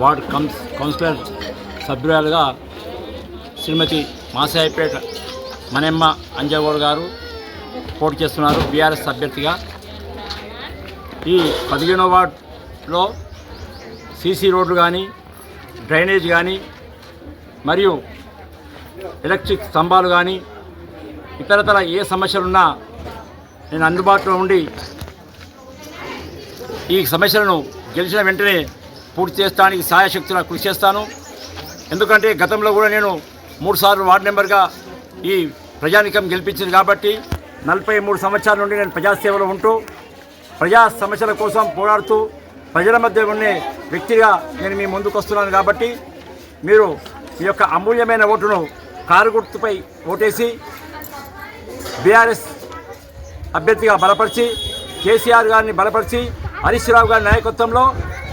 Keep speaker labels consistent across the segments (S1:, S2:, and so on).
S1: Ward కౌన్స్ councillor సభ్యురాలుగా శ్రీమతి మాసాయిపేట మనెమ్మ అంజగౌడ్ గారు పోటీ చేస్తున్నారు బీఆర్ఎస్ అభ్యర్థిగా. ఈ పదిహేనో వార్డులో సీసీ రోడ్లు కానీ డ్రైనేజ్ కానీ మరియు ఎలక్ట్రిక్ స్తంభాలు కానీ ఇతరతర ఏ సమస్యలున్నా నేను అందుబాటులో ఉండి ఈ సమస్యలను గెలిచిన వెంటనే పూర్తి చేస్తానికి సాయశక్తుల కృషి చేస్తాను. ఎందుకంటే గతంలో కూడా నేను మూడుసార్లు వార్డు మెంబర్గా ఈ ప్రజానికం గెలిపించింది కాబట్టి నలభై మూడు సంవత్సరాల నుండి నేను ప్రజాసేవలో ఉంటూ ప్రజా సమస్యల కోసం పోరాడుతూ ప్రజల మధ్య ఉండే వ్యక్తిగా నేను మీ ముందుకు వస్తున్నాను కాబట్టి మీరు మీ యొక్క అమూల్యమైన ఓటును కారు గుర్తుపై ఓటేసి బీఆర్ఎస్ అభ్యర్థిగా బలపరిచి కేసీఆర్ గారిని బలపరిచి హరీష్ రావు గారి నాయకత్వంలో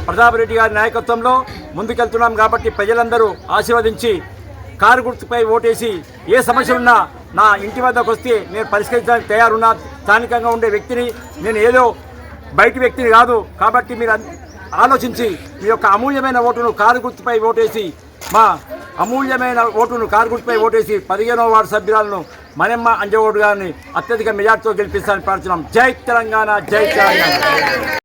S1: ప్రతాప్ రెడ్డి గారి నాయకత్వంలో ముందుకెళ్తున్నాం కాబట్టి ప్రజలందరూ ఆశీర్వదించి కారు గుర్తుపై ఓటేసి ఏ సమస్య ఉన్నా నా ఇంటి వద్దకు వస్తే నేను పరిష్కరించడానికి తయారున్నా. స్థానికంగా ఉండే వ్యక్తిని నేను ఏదో బయటి వ్యక్తిని కాదు కాబట్టి మీరు అన్- ఆలోచించి మీ యొక్క అమూల్యమైన ఓటును కారు గుర్తుపై ఓటేసి మా అమూల్యమైన ఓటును కారు గుర్తుపై ఓటేసి పదిహేనవ వార్డు సభ్యురాలను మనెమ్మ అంజగోడు గారిని అత్యధిక మెజార్టీతో గెలిపిస్తానని ప్రార్థన జై తెలంగాణ జై తెలంగాణ.